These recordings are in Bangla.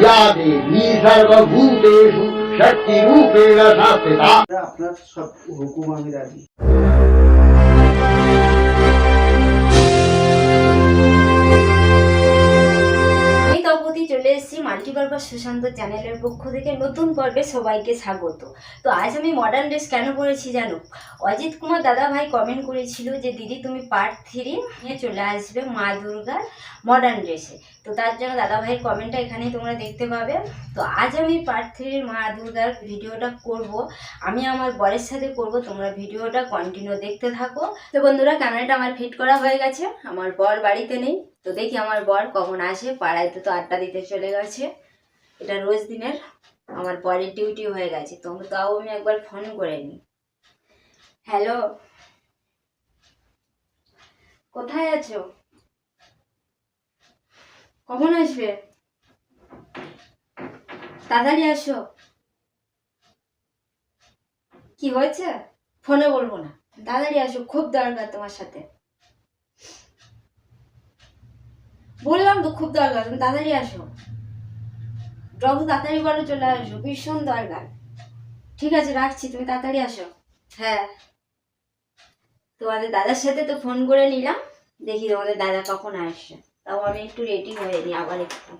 ইয়া দেবী সর্বভূতেষু শক্তি রূপেণ আপনার সব হুকুম আমি রাজি চলে এসেছি মাল্টিপারপাস সুশান্ত চ্যানেলের পক্ষ থেকে নতুন পর্বে সবাইকে স্বাগত। তো আজ আমি মডার্ন ড্রেস কেন পরেছি জানো? অজিত কুমার দাদা ভাই কমেন্ট করেছিল যে, দিদি, তুমি পার্ট থ্রি নিয়ে চলে আসবে মা দুর্গার মডার্ন ড্রেসে তো তার জন্য দাদা ভাইয়ের কমেন্টটা এখানেই তোমরা দেখতে পাবে। তো আজ আমি পার্ট থ্রির মা দুর্গার ভিডিওটা করব। আমি আমার বরের সাথে করব, তোমরা ভিডিওটা কন্টিনিউ দেখতে থাকো। তো বন্ধুরা ক্যামেরাটা আমার ফিট করা হয়ে গেছে। আমার বর বাড়িতে নেই। তো দেখি আমার বর কখন আসে, পাড়ায় তো আড্ডা দিতে চলে গেছে। এটা রোজ দিনের, আমার বরের ডিউটি হয়ে গেছে, তো তাও আমি একবার ফোন করে নিই। হ্যালো কোথায় আছো? কখন আসবে? তাড়াতাড়ি আসো। কি হয়েছে? ফোনে বলব না। তাড়াতাড়ি আসো, খুব দরকার তোমার সাথে। বললাম তো, খুব দরকার, তুমি তাড়াতাড়ি আসো। যত তাড়াতাড়ি বলো চলে আসো, ভীষণ দরকার। ঠিক আছে, রাখছি, তুমি তাড়াতাড়ি আসো। হ্যাঁ। তোমাদের দাদার সাথে তো ফোন করে নিলাম, দেখি তোমাদের দাদা কখন আসছে তাও আমি একটু রেডি হয়ে নিই আবার একটু।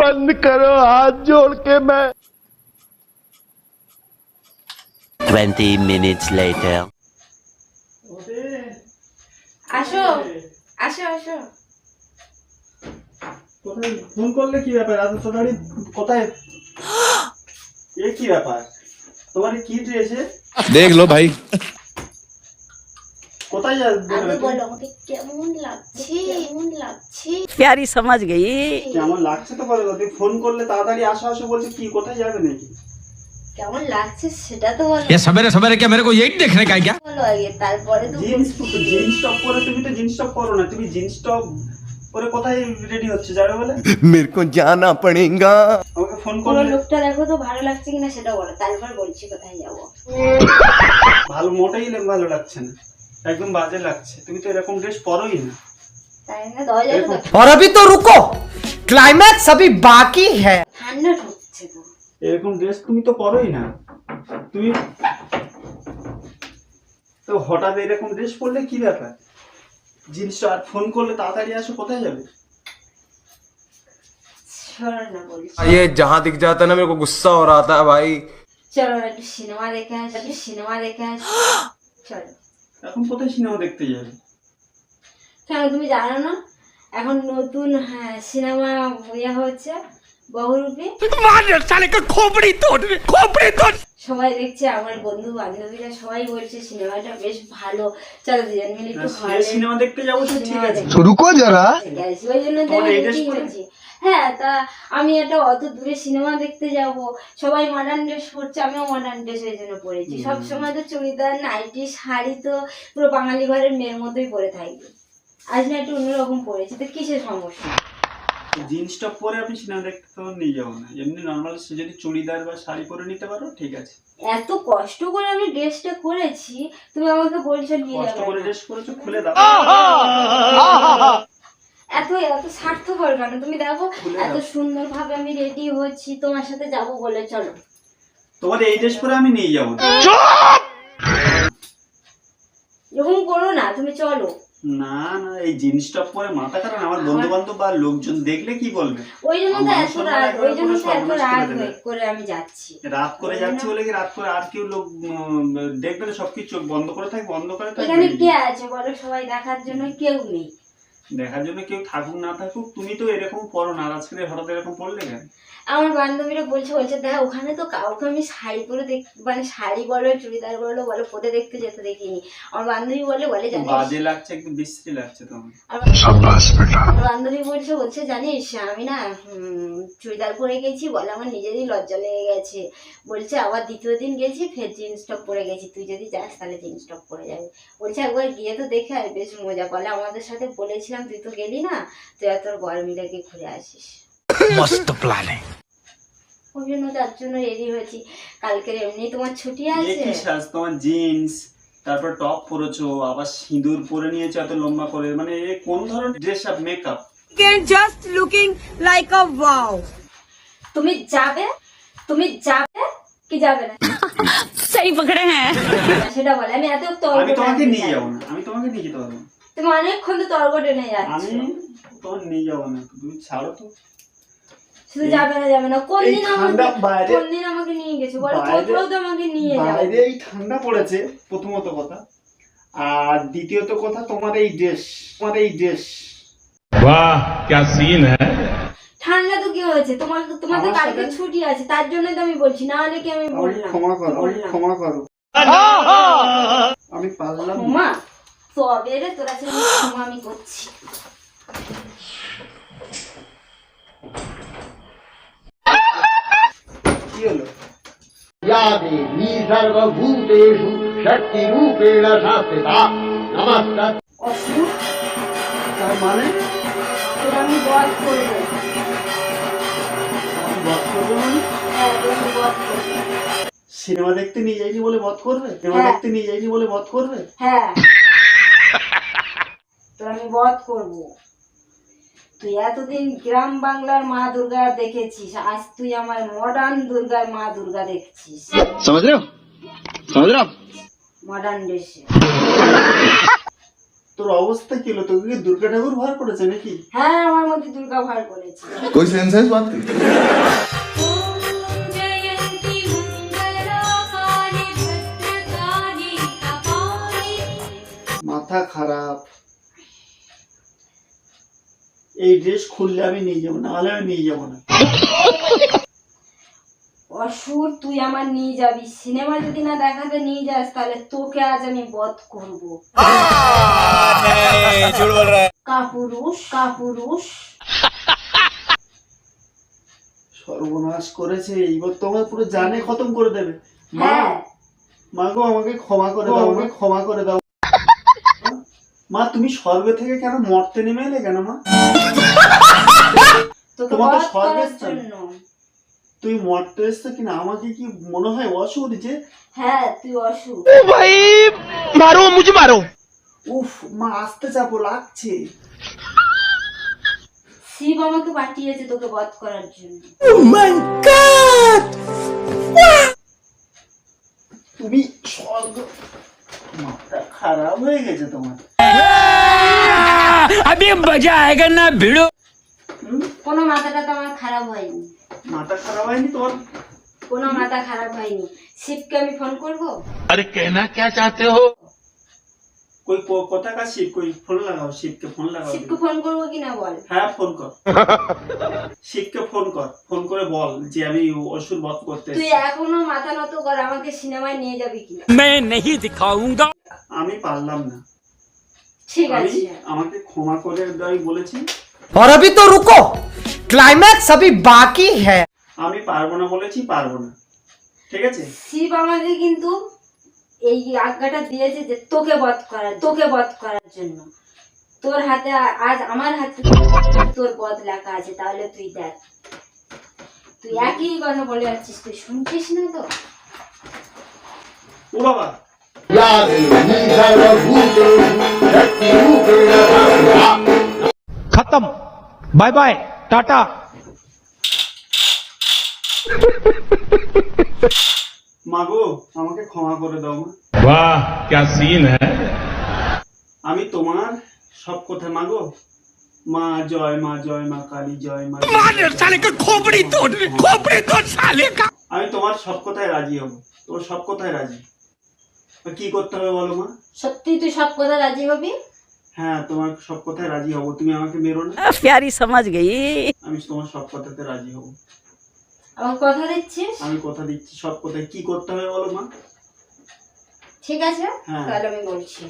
बंद करो हाथ जोड़ के मैं 20 minutes later. আসো আসো আসো কোথায় ফোন করলে কি ব্যাপার এত তাড়াতাড়ি কোথায় এ কি ব্যাপার তোমার এ কি ড্রেসে देख लो भाई জিন্স টপ পরে তুমি তো জিন্স টপ না। তুমি জিন্স টপ পরে কোথায় রেডি হচ্ছে যাবে বলে? কো জানা ওকে ফোন লোকটা দেখো তো ভালো লাগছে কিনা সেটা বলছি কোথায় ভালো মোটেই ভালো লাগছে না। একদম বাজে লাগছে তুমি তো এরকম ড্রেস পরোই না তাই না দেওয়া যাবে তো और अभी तो रुको क्लाइमैक्स अभी बाकी है ঠান্ডা ঢুকছে তো এরকম ড্রেস তুমি তো পরোই না তুমি তো হঠাৎ এরকম ড্রেস পরলে কি ব্যাপার জিনিসটা আর ফোন করলে তাড়াতাড়ি আসো কোথায় যাবে চলো না বলছি ये जहाँ दिख जाता है ना मेरे को गुस्सा हो रहा था भाई চলো না একটু সিনেমা দেখে আসি একটু সিনেমা দেখে আসি চলো এখন কোথায় সিনেমা দেখতে যাবে? কেন তুমি জানো না? এখন নতুন হ্যাঁ, সিনেমা ইয়ে হচ্ছে সবাই দেখছে আমার বন্ধু বান্ধবীরা সবাই বলছে সিনেমাটা বেশ ভালো। চলো দুজন মিলে একটু হ্যাঁ, সিনেমা দেখতে যাব শুরু কর জন্য হ্যাঁ তা আমি একটা অত দূরে সিনেমা দেখতে যাব। সবাই মডার্ন ড্রেস পরছে আমিও মডার্ন ড্রেস ওই জন্য পরেছি। সবসময় তো চুড়িদার নাইটি শাড়ি তো পুরো বাঙালি ঘরের মেয়ের মতোই পরে থাকি। আজ না একটু অন্যরকম পরেছি তো কিসের সমস্যা? জিন্স টপ পরে আপনি সিনেমা দেখতে তো নিয়ে যাব না। এমনি নর্মাল যদি চুড়িদার বা শাড়ি পরে নিতে পারো ঠিক আছে। এত কষ্ট করে আমি ড্রেসটা করেছি তুমি আমাকে বলছো নিয়ে কষ্ট করে ড্রেস করেছ খুলে দাও। এত এত স্বার্থপর কেন? তুমি দেখো এত সুন্দর ভাবে আমি রেডি হচ্ছি তোমার সাথে যাব বলে চলো। তোমার এই ড্রেস পরে আমি নিয়ে যাব। এরকম করো না তুমি চলো। না না এই জিন্স টপ পরে মাথা কারণ আমার বন্ধু বান্ধব বা লোকজন দেখলে কি বলবে? ওই জন্য তো এত রাত ওই জন্য তো এত রাত করে আমি যাচ্ছি। রাত করে যাচ্ছে বলে কি রাত করে আর কেউ লোক দেখবে না সবকিছু চোখ বন্ধ করে থাকে বন্ধ করে থাক এখানে কে আছে বলো সবাই দেখার জন্য কেউ নেই। দেখার জন্য কেউ থাকুক না থাকুক, তুমি তো এরকম পড়ো না আজকে হঠাৎ এরকম পড়লে কেন? আমার বান্ধবীরা বলছে বলছে দেখ ওখানে তো কাউকে আমি শাড়ি পরে দেখ মানে শাড়ি বলো চুড়িদার বলো বলো পরে দেখতে যেতে দেখিনি। আমার বান্ধবী বলে বলে জানিস? বাজে লাগছে একদম বিশ্রী লাগছে তোমার আমার বান্ধবী বলছে বলছে জানিস আমি না চুড়িদার পরে গেছি বলে আমার নিজেরই লজ্জা লেগে গেছে। বলছে আবার দ্বিতীয় দিন গেছি ফের জিন্স টপ পরে গেছি। তুই যদি যাস তাহলে জিন্স টপ পরে যাবি। বলছে একবার গিয়ে তো দেখে আর বেশ মজা। বলে আমাদের সাথে বলেছিলাম তুই তো গেলি না তুই আর তোর বর মিলে গিয়ে ঘুরে আসিস। মস্ত প্ল্যানে। তার জন্য রেডি হয়েছি। কালকের এমনি তোমার ছুটি আছে? কি তোমার জিন্স তারপর টপ পরেছো আবার সিঁদুর পরে নিয়েছো এত লম্বা করে। মানে এ কোন ধরনের dress up makeup can just looking like a wow তুমি যাবে? তুমি যাবে? কি যাবে না? সেই পকড়ে হ্যাঁ। সেটা বলে আমি এত তর্ক আমি তোমাকে নিয়ে যাব না আমি তোমাকে নিয়ে যেতে পারব তুমি অনেকক্ষণ তো তর্ক টেনে যাচ্ছ। আমি নিয়ে যাব না তুমি ছাড়ো তো। শুধু যাবে না যাবে না। কোনদিন দিন ঠান্ডা বাইরে আমাকে নিয়ে গেছে? বলো কোথাও তো আমাকে নিয়ে যাবে? বাইরে এই ঠান্ডা পড়েছে প্রথমত কথা। আর দ্বিতীয়ত কথা তোমার এই ড্রেস তোমার এই ড্রেস। বাহ কি সিন হ্যায়? ঠান্ডা তো কি হয়েছে? তোমার তোমার তো কালকে ছুটি আছে তার জন্য তো আমি বলছি না হলে কি আমি বললাম? ক্ষমা করো ক্ষমা করো। আমি পারলাম মা তবে রে তোরা আমি করছি? কি হলো या देवी सर्वभूतेषु शक्तिरूपेण संस्थिता नमस्कार অসুখ তার মানে তোরা আমি বধ করবো আমি বধ করবো মানে হ্যাঁ তোরা আমি বধ করবো সিনেমা দেখতে নিয়ে যাইনি বলে বধ করবে সিনেমা হ্যাঁ। দেখতে নিয়ে যাইনি বলে বধ করবে হ্যাঁ তোর আমি বধ করব তুই এতদিন গ্রাম বাংলার মা দুর্গা দেখেছিস আজ তুই আমার মডার্ন দুর্গার মা দুর্গা দেখছিস। মডার্ন দেশে। তোর অবস্থা কি হলো? তোকে দুর্গা ঠাকুর ভর করেছে নাকি? হ্যাঁ আমার মধ্যে দুর্গা ভর করেছে। কই সেন্সেস বাদ এই ড্রেস খুললে আমি নিয়ে যাব না হলে আমি নিয়ে যাব না। অসুর তুই আমার নিয়ে যাবি। সিনেমা যদি না দেখাতে নিয়ে যাস তাহলে তোকে আজ আমি বধ করব। কাপুরুষ কাপুরুষ। সর্বনাশ করেছে এইবার তোমার পুরো জানে খতম করে দেবে। মা হ্যাঁ। মা গো আমাকে ক্ষমা করে দাও আমাকে ক্ষমা করে দাও। মা তুমি স্বর্গ থেকে কেন মরতে নেমে এলে কেন মা? তুই মরতে এসছো কিনা? আমাকে কি মনে হয় অসুর যে? হ্যাঁ তুই অসুর। ও ভাই মারো মারো। উফ মা লাগছে। শিব আমাকে পাঠিয়েছে তোকে বধ করার জন্য। Oh my God! তুমি স্বর্গ মাথা খারাপ হয়ে গেছে তোমার। अभी मजा आएगा ना भिड़ो হুম? কোনো মাথাটা তো আমার খারাপ হয়নি মাথা খারাপ হয়নি তোমার কোনো মাথা খারাপ হয়নি শিবকে আমি ফোন করব अरे कहना क्या चाहते हो কই ক- কথা কা শিব কই ফোন লাগাও শিবকে ফোন লাগাও শিবকে ফোন করবো কিনা বল হ্যাঁ ফোন কর শিবকে ফোন কর ফোন করে বল যে আমি অসুর বধ করতে তুই এসেছি। এখনো মাথা নত কর আমাকে সিনেমায় নিয়ে যাবি কিনা मैं नहीं दिखाऊंगा আমি পারলাম না ঠিক আমি আছে আমাকে ক্ষমা করে দাও আমি বলেছি और अभी तो रुको क्लाइमैक्स अभी बाकी है আমি পারবো না বলেছি পারবো না ঠিক আছে শিব আমাকে কিন্তু এই আজ্ঞাটা দিয়েছে যে তোকে বধ করার তোকে বধ করার জন্য তোর হাতে আ- আজ আমার হাতে তোর বধ লেখা আছে তাহলে তুই দেখ তুই একই কথা বলে যাচ্ছিস তুই শুনছিস না তো ও বাবা खत्म बाय बाय टाटा মা গো আমাকে ক্ষমা করে দাও মা वाह क्या सीन है আমি তোমার সব কথা মাগো মা জয় মা জয় মা কালী জয় মা साले का खोपड़ी तोड़ खोपड़ी तोड़ साले का আমি তোমার সব কথায় রাজি হব তোমার সব কথায় রাজি তা কি করতে হবে বলো মা সত্যি তুই সব কথা রাজি হবি হ্যাঁ তোমার সব কথায় রাজি হব। তুমি আমাকে মেরো না। প্যারি সমাজ গেই আমি তোমার সব কথাতে রাজি হব। আমার কথা দিচ্ছিস? আমি কথা দিচ্ছি সব কথায়। কি করতে হবে বলো মা? ঠিক আছে হ্যাঁ। তাহলে আমি বলছি।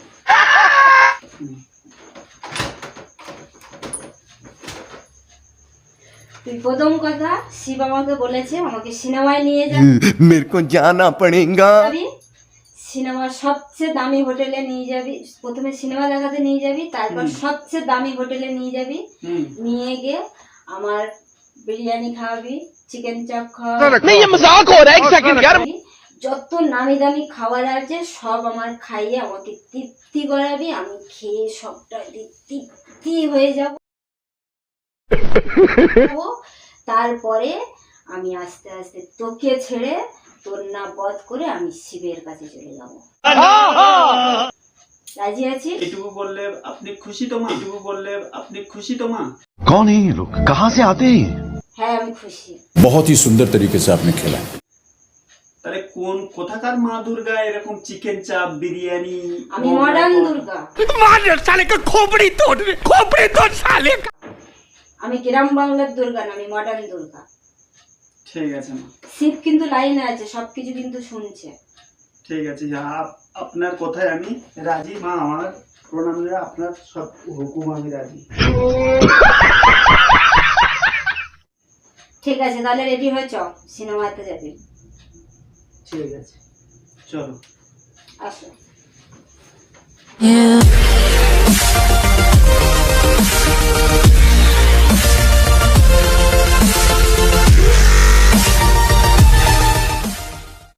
প্রথম কথা শিব আমাকে বলেছে আমাকে সিনেমায় নিয়ে যাবে মেরে জানা পড়েগা সিনেমার সবচেয়ে দামি হোটেলে নিয়ে যাবি প্রথমে সিনেমা দেখাতে নিয়ে যাবি তারপর সবচেয়ে দামি হোটেলে নিয়ে যাবি নিয়ে গিয়ে আমার বিরিয়ানি খাওয়াবি চিকেন চপ খাওয়াবি যত নামি দামি খাবার আছে সব আমার খাইয়ে আমাকে তৃপ্তি করাবি আমি খেয়ে সবটা তৃপ্তি হয়ে যাব। তারপরে আমি আস্তে আস্তে তোকে ছেড়ে না বধ করে আমি শিবের কাছে চলে যাব রাজি আছিস এটুকু বললে আপনি খুশি তো মা এটুকু বললে আপনি খুশি তো মা कौन है ये लोग कहाँ से आते हैं হ্যাঁ আমি খুশি बहुत ही सुंदर तरीके से आपने खेला তাহলে কোন কোথাকার মা দুর্গা এরকম চিকেন চাপ বিরিয়ানি আমি মোগলাই মডার্ন কর- দুর্গা मार साले का खोपड़ी तोड़ खोपड़ी तोड़ साले का আমি গ্রাম বাংলার দুর্গা না আমি মডার্ন দুর্গা ঠিক আছে মা। শিব কিন্তু লাইনে আছে সবকিছু কিন্তু শুনছে। ঠিক আছে যা আপ- আপনার কথায় আমি রাজি মা আমার প্রণাম আপনার সব হুকুম আমি রাজি। ঠিক আছে তাহলে রেডি হয়ে চ সিনেমাতে যাবি। ঠিক আছে চলো। আসো।